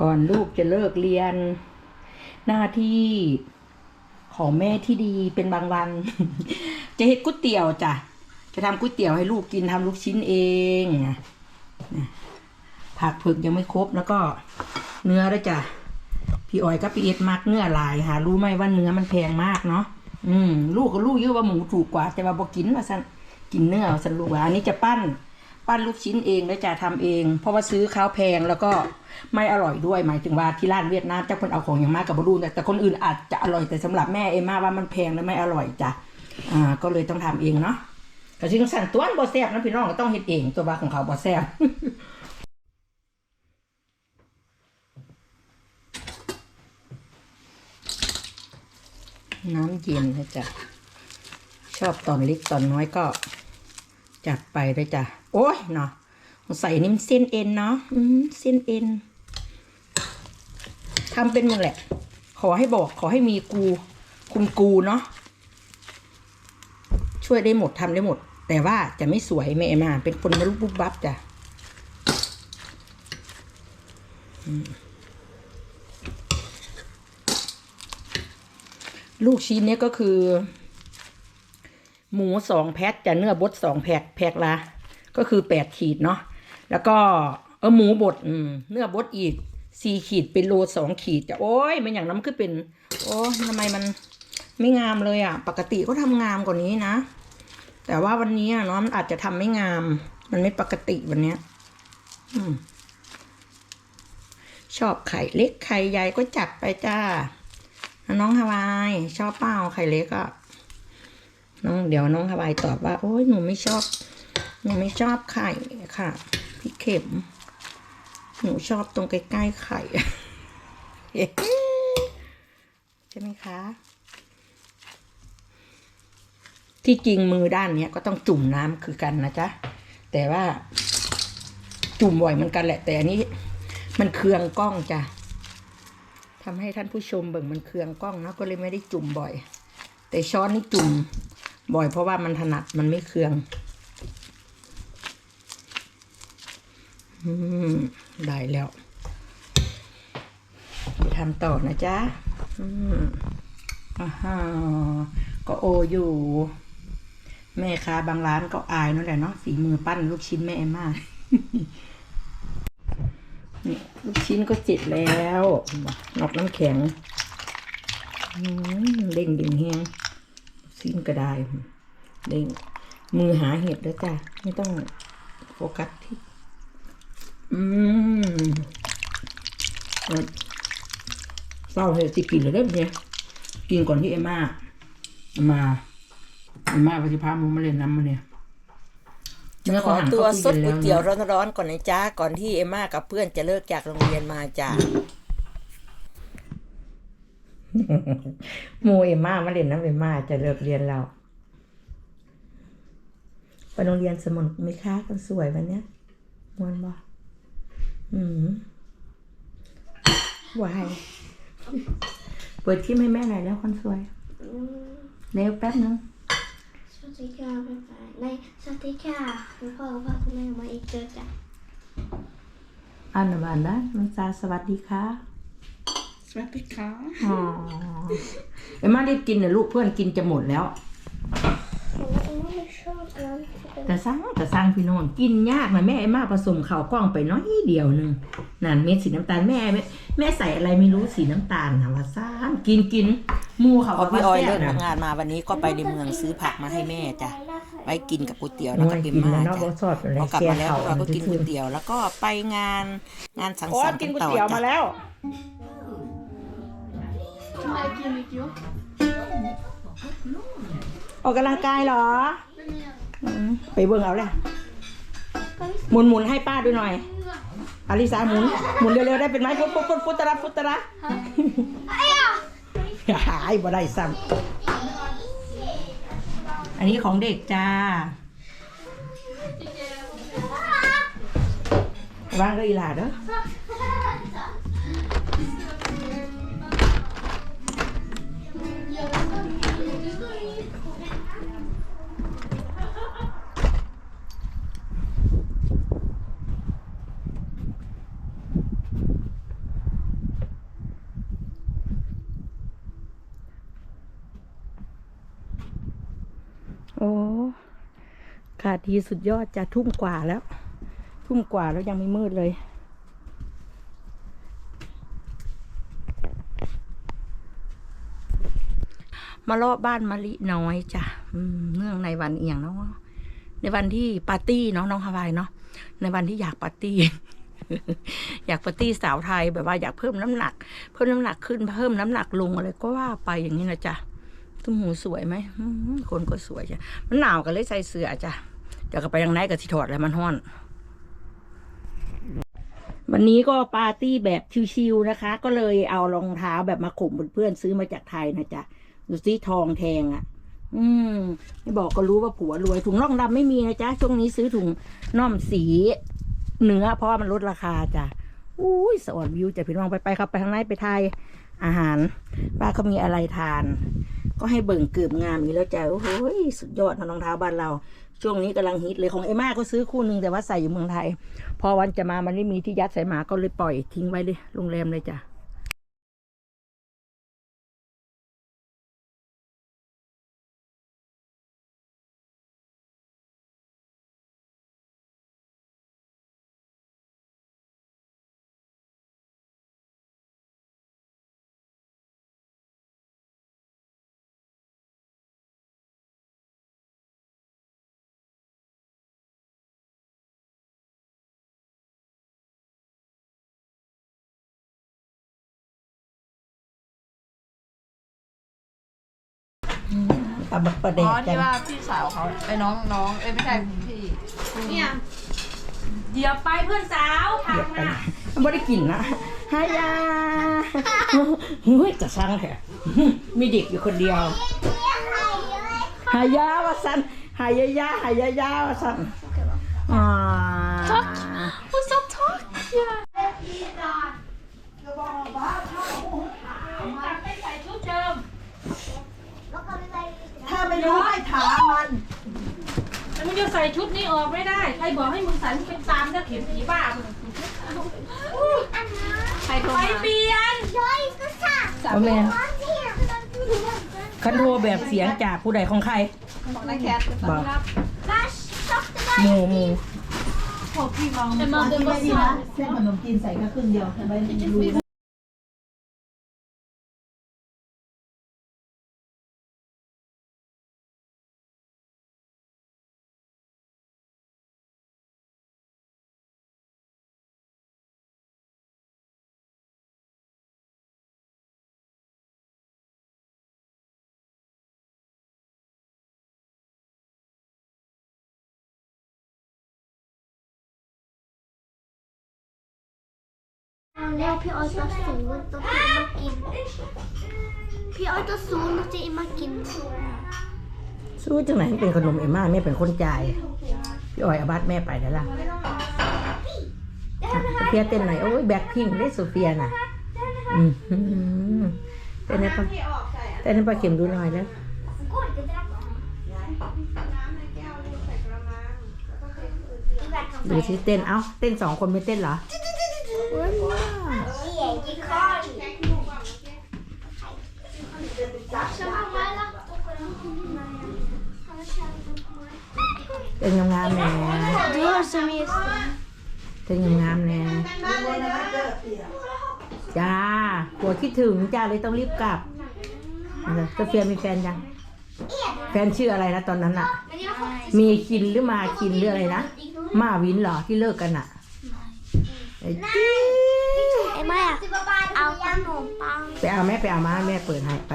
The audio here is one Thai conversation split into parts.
ก่อนลูกจะเลิกเรียน หน้าที่ของแม่ที่ดีเป็นบางวัน จะเฮ็ดก๋วยเตี๋ยวจ้ะ จะทำก๋วยเตี๋ยวให้ลูกกินทำลูกชิ้นเองผักผึกยังไม่ครบแล้วก็เนื้อด้วยจ้ะพี่อ้อยกับพี่เอ็ดมักเนื้อหลายหารู้ไหมว่าเนื้อมันแพงมากเนาะอืม ลูกก็รู้เยอะว่าหมูถูกกว่า แต่ว่าบอกินว่าสันกินเนื้อสันลูกว่าอันนี้จะปั้น ปั้นลูกชิ้นเองแล้วจะทำเอง เพราะว่าซื้อข้าวแพงแล้วก็ไม่อร่อยด้วย หมายถึงว่าที่ร้านเวียดนามเจ้าคนเอาของอย่างมากกับบรูแต่แต่คนอื่นอาจจะอร่อยแต่สำหรับแม่เอมมาว่ามันแพงและไม่อร่อยจ้ะอ่าก็เลยต้องทำเองเนาะก็ซึ่งสั่นตัวนบ่แซบนะพี่น้องก็ต้องเฮ็ดเองตัวบาของเขาบ่แซ่บน้ำเย็นนะจ๊ะชอบตอนเล็กตอนน้อยก็ จัดไปเลยจ้ะ โอ้ยเนาะใส่นี่มเส้นเอ็นเนาะอืมเส้นเอ็นทำเป็นหมดแหละ ขอให้บอกขอให้มีกูคุณกูเนาะช่วยได้หมดทำได้หมด แต่ว่าจะไม่สวยแม่มา เป็นคนมาลุกบุบบับจ้ะลูกชิ้นเนี้ยก็คือ หมูสองแพ็คจะเนื้อบดสองแพ็คแพ็คละก็คือแปดขีดเนาะแล้วก็เออหมูบดอืมเนื้อบดอีกสี่ขีดเป็นโลสองขีดจะโอ้ยมันอย่างนั้นคือเป็น โอ้ทำไมมันไม่งามเลยอะ ปกติก็ทำงามกว่านี้นะ แต่ว่าวันนี้เนาะมันอาจจะทำไม่งาม มันไม่ปกติวันเนี้ยอชอบไข่เล็กไข่ใหญ่ก็จัดไปจ้า น้องฮาวาย ชอบเป้าไข่เล็กอะ น้องเดี๋ยวน้องฮาวายตอบว่า โอ้ยหนูไม่ชอบ หนูไม่ชอบไข่ค่ะพี่เข็ม หนูชอบตรงใกล้ๆไข่ใช่ไหมคะ ที่จริงมือด้านเนี้ยก็ต้องจุ่มน้ำคือกันนะจ๊ะ แต่ว่า จุ่มบ่อยเหมือนกันแหละ แต่อันนี้ มันเคืองกล้องจ้ะทำให้ท่านผู้ชมเบิ่งมันเคืองกล้องนะก็เลยไม่ได้จุ่มบ่อย แต่ช้อนนี่จุ่ม บ่อยเพราะว่ามันถนัดมันไม่เคืองอได้แล้วไปทำต่อนะจ๊ะอ่าฮะก็โออยู่ แม่ค้าบางร้านก็อายนั่นแหละเนาะฝีมือปั้นลูกชิ้นแม่มากนี่ลูกชิ้นก็เสร็จแล้วนอกน้ำแข็งเด้งดึงแห้ง สิ้นก็ได้เด้งมือหาเห็ดแล้วจ้ะ ไม่ต้องโฟกัสที่ อืมเอาเศร้าเห็ดที่กินเลยเด้อเนี่ยกินก่อนที่เอมมาเอามาเอมมาปฏิภาพมูมาเล่นน้ำมาเนี่ยเนื้อขเขาอหั่นตัวเข้าซดตู้ก๋วยนเตี๋ยวแล้นะร้อนๆก่อนนะจ๊ะก่อนที่เอมม่ากับเพื่อนจะเลิกจากโรงเรียนมาจ้ะ โมเอมมามาเรียนน้ำเอมมาจะเลิกเรียนแล้วไปโรงเรียนสมุนไหมคะคนสวยวันเนี้ยมวนบ่อืมวายเปิดคลิปให้แม่หน่อยแล้วคนสวยเร็วแป๊บนึงสวัสดีค่ะบ๊ายบายในสวัสดีค่ะคุณพ่อคุณพ่อคุณแม่มาอีกเจอจ้ะอันบานนะมันซาสวัสดีค่ะ สวัสดีค่ะอ๋อเอ็มมารีบกินเนี่ยลูกเพื่อนกินจะหมดแล้วผมว่าเอ็มไม่ชอบอันนั้นเป็นแต่สร้างแต่สร้างพี่โนนกินยากนะแม่เอ็มมาผสมข้าวกล้องไปน้อยเดียวหนึงนั่นเม็ดสีน้ำตาลแม่แม่แม่ใส่อะไรไม่รู้สีน้ำตาลนะว่าซ่านกินกินหมูเขาพอพี่ออยเลิกนะทำงานมาวันนี้ก็ไปในเมืองซื้อผักมาให้แม่จ้ะไว้กินกับก๋วยเตี๋ยวแล้แล้ววก็ก็กิเอนมม่าแล้วจ้ะก็สอดอะไรพอกลับแก้มาแล้วเขาเราก็กินก๋วยยเตี๋ยวแล้วก็ไปงานงานสังโอ้สรรค์กิกันนก๋วยต่อเตี๋ยวมาจ้ะ แล้ว ออกกำลังกายเหรออืมไปเบิ่งเอาเลยหมุนหมุนให้ป้าดูหน่อย อาริสาหมุนหมุนเร็วๆได้เป็นไหมฟุตฟุตฟุตฟุตตะระฟุตตะระหายบ่ได้ซ้ำอันนี้ของเด็กจ้าวางก็อีหลาเด้อ อ้ขาดทีสุดยอดจะทุ่มกว่าแล้ว ทุ่มกว่าแล้วยังไม่มืดเลยมารอบบ้านมะลิน้อยจ้ะเนื่องในวันเอียงเนาะในวันที่ปาร์ตี้เนาะน้องฮาวายเนาะในวันที่อยากปาร์ตี้ อยากปาร์ตี้สาวไทยแบบว่าอยากเพิ่มน้ำหนัก เพิ่มน้ำหนักขึ้นเพิ่มน้ำหนักลงอะไรก็ว่าไปอย่างนี้นะจ๊ะ ตุ้มหูสวยไหมคนก็สวยจ้ะมันหนาวกันเลยใส่เสื้อจ้ะเดี๋ยวก็ไปยังไหนกับที่ถอดแล้วมันห้อน วันนี้ก็ปาร์ตี้แบบชิวๆนะคะ ก็เลยเอารองเท้าแบบมาข่มเพื่อนซื้อมาจากไทยนะจ๊ะดูสิทองแทงอะ่ะ อืม ไม่บอกก็รู้ว่าผัวรวยถุงน่องดำไม่มีนะจ๊ะช่วงนี้ซื้อถุงน่อมสีเนื้อเพราะว่ามันลดราคาจ้ะอุ้ยสอนวิวจะพี่น้องไปไปครับไปทางไหนไปไทย อาหารป้าเขามีอะไรทาน ก็ให้เบิ่งเกือบงามอีกแล้วจ้ะโอ้โหสุดยอดรองเท้าบ้านเรา ช่วงนี้กำลังฮิตเลยของเอม่าก็ซื้อคู่หนึ่งแต่ว่าใส่อยู่เมืองไทย พอวันจะมามันไม่มีที่ยัดใส่หมาก็เลยปล่อยทิ้งไว้เลยโรงแรมเลยจ้ะ ปลาบักปลาแดอ๋กอจ้ะที่ว่าพี่สาวเขาไอ้น้องน้องเอ้ยไม่ใช่พี่เนี่ยเดี๋ยวไปเพื่อนสาวทางน่ะไม่ได้กินนะฮายาเฮ้ยจะสั่งแค่มีเด็กอยู่คนเดียวฮายาวะสันฮายายาฮายายาวะสันอ่า What's up talk ถ้าไม่รู้ให้ถามมัน แล้วมึงจะใส่ ชุดนี้ออกไม่ได้ ใครบอกให้มึงใส่มึงเป็นตามจะเข็มผีบ้ามึงใครโทรไปมาเปลี่ยนเอาแมนคันโทรแบบเสียงจากผู้ใดของใครของนายแคทบอกหมูหมูแต่มาเดินมาสอนเส้นขนมจีนใส่ก็ครึ่งเดียวทำไมรู้ แล้วพี่ออยจะสูนตัวพี่มากิน พี่ออยจะสูนตัวจีมากิน สู้จังไหนมันเป็นขนมเอ็มม่าแม่เป็นคนจ่ายพี่อ้อยอาบัตแม่ไปแล้วล่ะโซเฟียเต้นหน่อยโอ้ยแบ็คพิงได้โซเฟียน่ะอืมหือเต้นให้ปะเต้นให้ปลาเข็มดูหน่อยแล้วดูสิเต้นเอ้าเต้นสองคนไม่เต้นเหรอ เต้นงามๆแน่ Du har som är เต้นงามๆแน่จ้าหัวคิดถึงจ้าเลยต้องรีบกลับโซเฟียมีแฟนยัง แฟนชื่ออะไรนะตอนนั้นอะมีคินหรือมาคินหรืออะไรนะ มาวินเหรอที่เลิกกันอะ จิ๊ดไอ้แม่เอาขนมปังไปเอาแม่ไปเอามาแม่เปิดให้ไป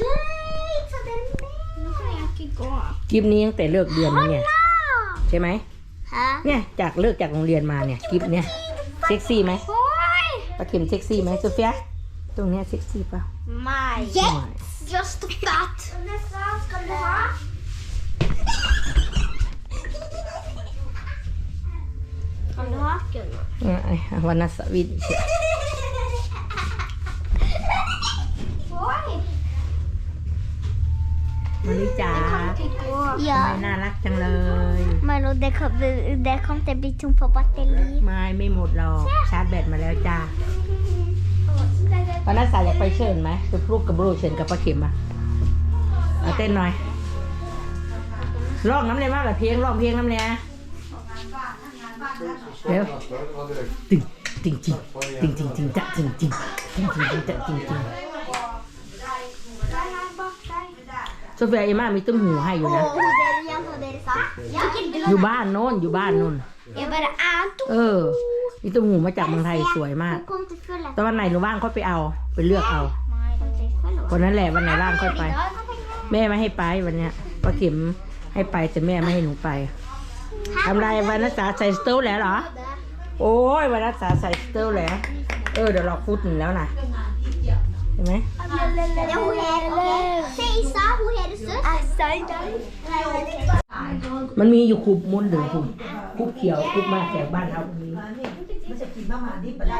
Yay, så den med. Nu kan jag inte gå. คลิปนี้ตั้งแต่เลิกเรียนมาเนี่ยใช่ไหม Hä? เนี่ยจากเลิกจากโรงเรียนมาเนี่ยคลิปเนี่ยเซ็กซี่ไหม Oj! ปลาเข็มเซ็กซี่ไหมโซเฟียตรงเนี้ยเซ็กซี่ป่ะ My. Yes! Just that. Nästa ska du ha. kan du ha Gunnar? ไอ้วันนัสวิน Oj! มาริจ๋า Ja, ไม่น่ารักจังเลย men och det, kom, det kommer inte bli tomt på batteri. ไม่ไม่หมดหรอก ชาร์จแบตมาแล้วจ้า Och วันนั้นสายอยากไปเชิญไหมไปพลุกกับบรูเชิญกับป้าเข็มอะเอาเต้นหน่อยร้องน้ำเลยมากเลยเพลงร้องเพลงน้ำเนี่ยเดี๋ยวติ่งติ่งจริงติ่งจริงจริงจะจริงจริงติ่งจริงจริงจะจริงจริงโซเฟียเอม่ามีตุ้มหูให้อยู่ Åh, นะ hur är det igen? Hur är det sagt? Jag tycker inte อยู่บ้านโน้นอยู่บ้านโน้น Jag bara är เออ มีตุ้มหูมาจากเมืองไทยสวยมาก Hon kom till fulla. แต่วันไหนหนูว่างค่อยไปเอาไปเลือกเอา Nej, de säger fulla. วันนั้นแหละวันไหนว่างค่อยไป Idag, แม่ไม่ให้ไปวันเนี้ยป้าเข็มให้ไปแต่แม่ไม่ให้หนูไปทำไรวันนักศึกษาใส่สเตลแล้วเหรอ โอ้ยวันนักศึกษาใส่สเตลแล้ว เออเดี๋ยวเราฟุตหนึ่งแล้วนะ เห็นไหม Ja, hon heter... Säg Isa, hon heter Sus. มันมีอยู่คุบมุนหนึ่งคุบคุบเขียวคุบมากแต่บ้านเรามีมานี่มันจะกินมะม่าดิบไปได้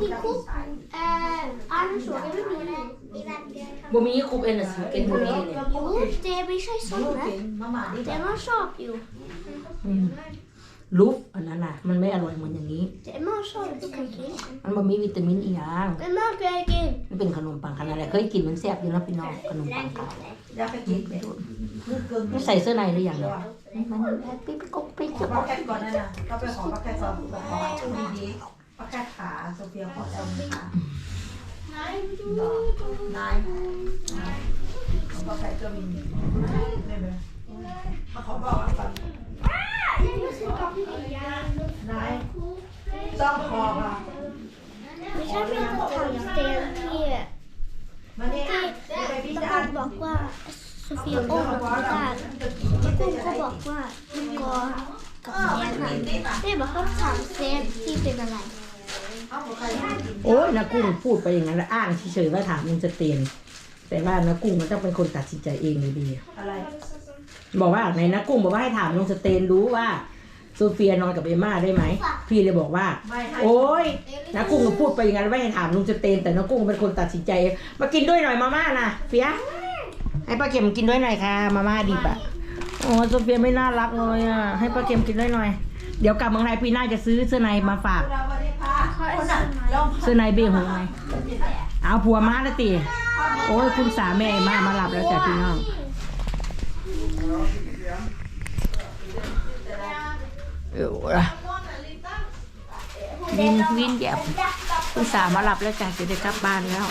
Din kopp, eh, Arne såg jag med min. บ่มีคุบเอ็นอะสิเอ็นบ่มีเนี่ย Jo, det blir så ลูก sådana. กินมะม่าดิบ Det var sak ju. อืม ลูฟอันนั้นน่ะ มันไม่อร่อยเหมือนอย่างนี้ Det är sak du kan grilla. มันบ่มีวิตามินอีหยัง Det märker jag inte. มันเป็นขนมปังขนาดไหนเคยกินมันแซ่บอยู่เนาะพี่น้องขนมปังขาวอยากไปกินเลยลูกเกินไม่ใส่เสื้อในหรือยังเนี่ยมันปิ๊บปิ๊บปิ๊บขอป้าแคทก่อนนะนะก็ไปขอป้าแคทก่อนขอชูดีๆป้าแคทขาโซเฟียขอจำขานายขอป้าแคทก็มีไม่เป็นมาขอบอกก่อน นายต้องคอค่ะ Vi köper en tandsten till มาเนี่ยไปพิตะจารโกนณาบอกว่าโซเฟียโอ้ตาตะโกนก็บอกว่ามันกอกับเสียงค่ะแม่บอกว่าถามเซนที่เป็นอะไรโอ้ยนากุ้งพูดไปอย่างนั้นแล้วอ้างเฉยๆว่าถามมึงจะเตียนแต่ว่านากุ้งมันต้องเป็นคนตัดสินใจเองอยู่ดีอะไรบอกว่าในนากุ้งบอกว่าให้ถามลุงสเตนรู้ว่า โซเฟียนอนกับเอม่าได้ไหม พี่เลยบอกว่าไม่ให้โอ้ยนากุ้งก็พูดไปอย่างนั้นว่าให้ถามลุงสเตนแต่นากุ้งเป็นคนตัดสินใจเองมากินด้วยหน่อยมาม่านะเฟียให้ป้าเข็มกินด้วยหน่อยค่ะ มาม่าดิบอะโอ้โซเฟียไม่น่ารักเลยอะให้ป้าเข็มกินด้วยหน่อย เดี๋ยวกลับเมืองไทยปีหน้าจะซื้อเสื้อในมาฝากเราวันนี้พาคนน่ะลองเสื้อในเบหงไงเอาผัวมาแล้วตีโอ้ยคุณสาแม่มามาหลับแล้วจ้ะพี่น้องเออ วินวินแยบคุณสามาหลับแล้วจ้ะจะได้กลับบ้านแล้ว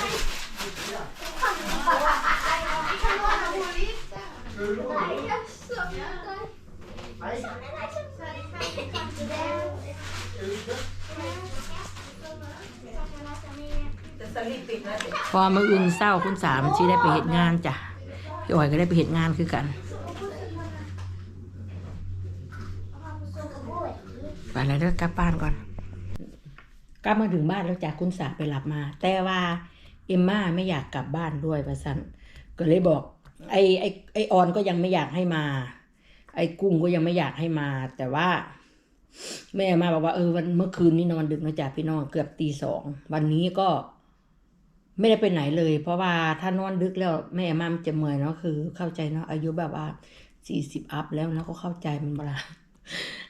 พอมาอื่นเศร้าคุณสามชีได้ไปเหตุงานจ้ะพี่อ๋อยก็ได้ไปเหตุงานคือกัน ไปแล้วเด้อกลับบ้านก่อน กลับมาถึงบ้านแล้วจากคุณสาไปหลับมา แต่ว่าเอมม่าไม่อยากกลับบ้านด้วยประสันก็เลยบอก ไอไอไอออนก็ยังไม่อยากให้มา ไอกุ้งก็ยังไม่อยากให้มา แต่ว่า แม่มาบอกว่าเออวันเมื่อคืนนี้นอนดึกนะจ๊ะพี่น้องเกือบตีสองวันนี้ก็ไม่ได้ไปไหนเลย เพราะว่าถ้านอนดึกแล้วแม่มามจะเมื่อยเนาะคือเข้าใจเนาะอายุแบบว่าสี่สิบอัพแล้วนะก็เข้าใจมันเวลา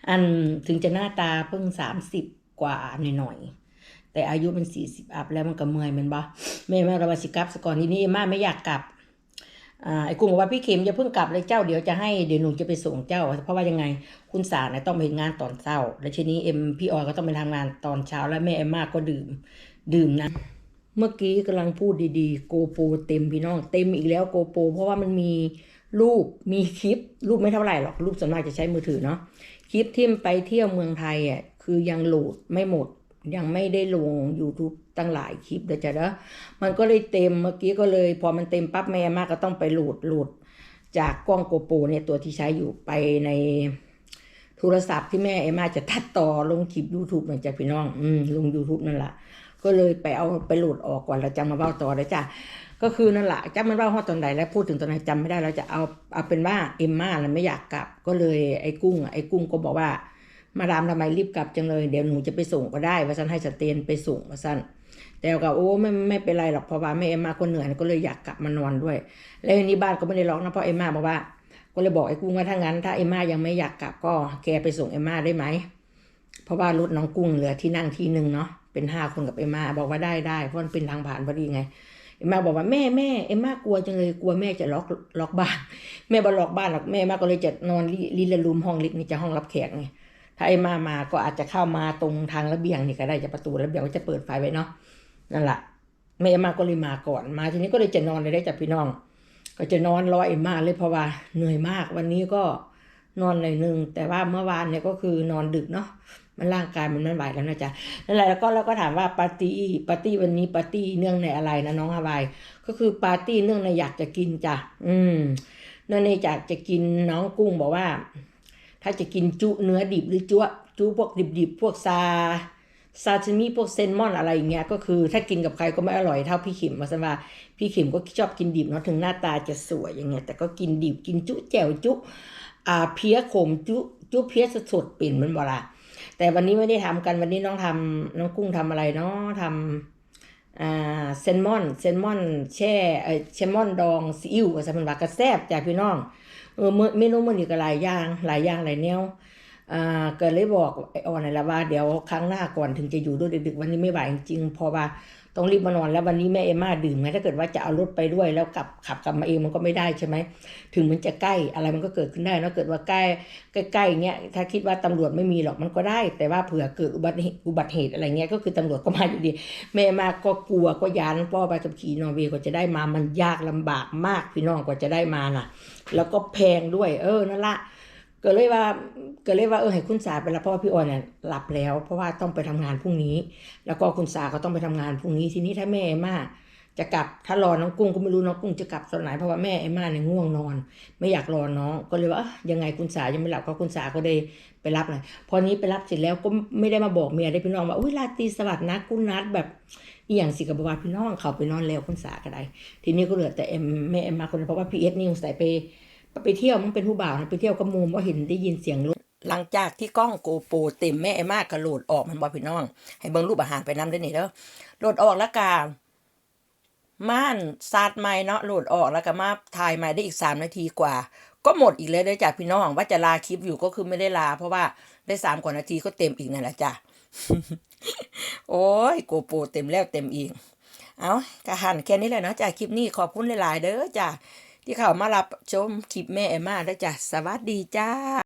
อันถึงจะหน้าตาเพิ่งสามสิบกว่าหน่อยๆแต่อายุมันสี่สิบอัพแล้วมันก็เมื่อยมันบ่แม่แม่เราบาสิกลับสก่อนทีนี้เอม่าไม่อยากกลับอ่าไอ้กุ้งบอกว่าพี่เข็มอย่าเพิ่งกลับเลยเจ้าเดี๋ยวจะให้เดี๋ยวหนูจะไปส่งเจ้า เพราะว่ายังไงคุณสาเนี่ยต้องไปงานตอนเช้า แล้วทีนี้เอ็มพี่ออยก็ต้องไปทำงานตอนเช้าแล้วแม่เอ็มม่าก็ดื่ม ดื่มนะเมื่อกี้กำลังพูดดีๆ โกโปรเต็มพี่น้องเต็มอีกแล้วโกโปรเพราะว่ามันมี รูปมีคลิป รูปไม่เท่าไหร่หรอก รูปส่วนมากจะใช้มือถือเนาะคลิปที่ไปเที่ยวเมืองไทยอะคือยังโหลดไม่หมด ยังไม่ได้ลง YouTube ตั้งหลายคลิปเดี๋ยวจะเด้อมันก็เลยเต็มเมื่อกี้ก็เลย พอมันเต็มปั๊บแม่มากก็ต้องไปโหลดโหลด จากกล้องโกโปรเนี่ยตัวที่ใช้อยู่ไปในโทรศัพท์ที่แม่เอมาจะตัดต่อลงคลิป YouTube หน่อยจ้ะพี่น้อง อืมลง YouTube นั่นแหละก็เลยไปเอาไปโหลดออกก่อนแล้วจะมาเล่าต่อเลยจ้ะ ก็คือนั่นแหละจำมันเล่าฮอดตอนไหนแล้วพูดถึงตอนไหนจำไม่ได้แล้วจะเอาเอาเป็นว่าเอมมาน่ะไม่อยากกลับ ก็เลยไอ้กุ้งอะไอ้กุ้งก็บอกว่า มาดามทำไมรีบกลับจังเลยเดี๋ยวหนูจะไปส่งก็ได้ว่าฉันให้สเตนไปส่งว่าฉันแต่ก็โอ้ไม่ไม่เป็นไรหรอกเพราะว่าแม่เอมมาคนเหนื่อยก็เลยอยากกลับมานอนด้วย แล้วทีนี้บ้านก็ไม่ได้ล็อกนะเพราะเอมมาบอกว่า ก็เลยบอกไอ้กุ้งว่าถ้างั้น ถ้าเอมมายังไม่อยากกลับก็แกไปส่งเอมมาได้ไหมเพราะว่ารถน้องกุ้งเหลือที่นั่งที่หนึ่งเนาะเป็นห้าคนกับเอ็มมาบอกว่าได้ได้เพราะมันเป็นทางผ่านพอดีไง เอ็มมาบอกว่าแม่แม่เอ็มมากลัวจังเลยกลัวแม่จะล็อกล็อกบ้าน แม่บอล็อกบ้านหรอกแม่มาก็เลยจะนอนลิลละรูมห้องเล็กนี่จะห้องรับแขกไงถ้าเอ็มมามาก็อาจจะเข้ามาตรงทางระเบียงนี่ก็ได้จะประตูระเบียงก็จะเปิดไฟไว้เนาะนั่นแหละแม่เอ็มมาก็เลยมาก่อนมาทีนี้ก็เลยจะนอนเลยได้จากพี่น้อง ก็จะนอนรอเอ็มมาเลยเพราะว่าเหนื่อยมากวันนี้ก็ นอนหน่อยหนึงแต่ว่าเมื่อวานเนี่ยก็คือนอนดึกเนาะมันร่างกายมันไม่ไหวแล้วนะจ๊ะนั่นแหละแล้วก็เราก็ถามว่าปาร์ตี้ปาร์ตี้วันนี้ปาร์ตี้เนื่องในอะไรนะน้องฮาวายก็คือปาร์ตี้เนื่องในอยากจะกินจ้ะอืมเนื่องในอยากจะกินน้องกุ้งบอกว่า ถ้าจะกินจุเนื้อดิบหรือจุจุพวกดิบๆพวกซาซาชิมิพวกเซนมอนอะไรอย่างเงี้ยก็คือถ้ากินกับใครก็ไม่อร่อยเท่าพี่ขิมมาสว่าพี่ขิมก็ชอบกินดิบเนาะถึงหน้าตาจะสวยอย่างเงี้ยแต่ก็กินดิบกินจุแจ่วจุ อ่าเพี้ยขมจุจุเพี้ยสดๆเป็นมันบ่ละแต่วันนี้ไม่ได้ทำกันวันนี้น้องทำน้องกุ้งทำอะไรเนาะทำอ่าเซนมอนเซนมอน แช่เออเซนมอนดองซีอิ๊วก็สมันว่ากระแซบจากพี่น้องเออมื้อเมนูมันนี่ก็หลายอย่างหลายอย่างหลายแนวอ่าก็เลยบอกไอออนนี่นละว่าเดี๋ยวครั้งหน้าก่อนถึงจะอยู่ด้วยดึกๆวันนี้ไม่ไหวจริงๆพราะว่า ต้องรีบมานอนแล้ววันนี้แม่เอม่าดื่มไงถ้าเกิดว่าจะเอารถไปด้วยแล้วกลับขับกลับมาเองมันก็ไม่ได้ใช่ไหมถึงมันจะใกล้อะไรมันก็เกิดขึ้นได้นอะเกิดว่าใกล้ใกล้ๆเงี้ยถ้าคิดว่าตำรวจไม่มีหรอกมันก็ได้ แต่ว่าเผื่อเกิดอุบัติเหตุอุบัติเหตุอะไรเงี้ยก็คือตำรวจก็มาอยู่ดี แม่มาก็กลัวก็ยานเพราะว่าใบขับขี่นอร์เวย์กว่าจะได้มามันยากลำบากมากพี่น้องกว่าจะได้มาน่ะ แล้วก็แพงด้วย เออนั่นละ ก็เลยว่าก็เลยว่าเออให้คุณสาไปแล้วเพราะว่าพี่ออนเนี่ยหลับแล้ว เพราะว่าต้องไปทำงานพรุ่งนี้ แล้วก็คุณสาก็ต้องไปทำงานพรุ่งนี้ทีนี้ถ้าแม่เอมมาจะกลับถ้ารอน้องกุ้งก็ไม่รู้น้องกุ้งจะกลับตอนไหนเพราะว่าแม่เอมมาเนี่ยง่วงนอน ไม่อยากรอน้องก็เลยว่ายังไงคุณสายังไม่หลับก็คุณสาก็ได้ไปรับเลยพอนี้ไปรับเสร็จแล้วก็ไม่ได้มาบอกเมียได้พี่น้องว่าอุ้ยราตีสวัสดินะคุณนัดแบบอีอย่างสิกับบวาพี่น้องเขาไปนอนแล้วคุณสาก็ได้ ทีนี้ก็เหลือแต่เอ็มแม่เอ็มมาคนเดียวเพราะว่าพี่เอสนี่สงสัยไป ไปเที่ยวมันเป็นผู้บ่าวนะไปเที่ยวกับมูมว่าเห็นได้ยินเสียงรถหลังจากที่กล้องโกโปรเต็มแม่เอ็มากกระโหลดออกมันบอกพี่น้อง ให้เบิ่งรูปอาหารไปนำได้นี่เด้อโหลดออกแล้วกาม่านซาดไม้เนาะโหลดออกแล้วก็มาถ่ายใหม่ได้อีกสามนาทีกว่า ก็หมดอีกเลยเด้จ้ะพี่น้องว่าจะลาคลิปอยู่ก็คือไม่ได้ลา เพราะว่าได้สามกว่านาทีก็เต็มอีกนั่นแหละจ้ะโอ้ยโกโปรเต็มแล้วเต็มอีกเอากระหันแค่นี้แหละเนาะจ้ะคลิปนี้ขอบคุณหลาย ๆ เด้อจ้ะ ที่เข้ามารับชมคลิปแม่เอมมาเด้วจ้ะสวัสดีจ้า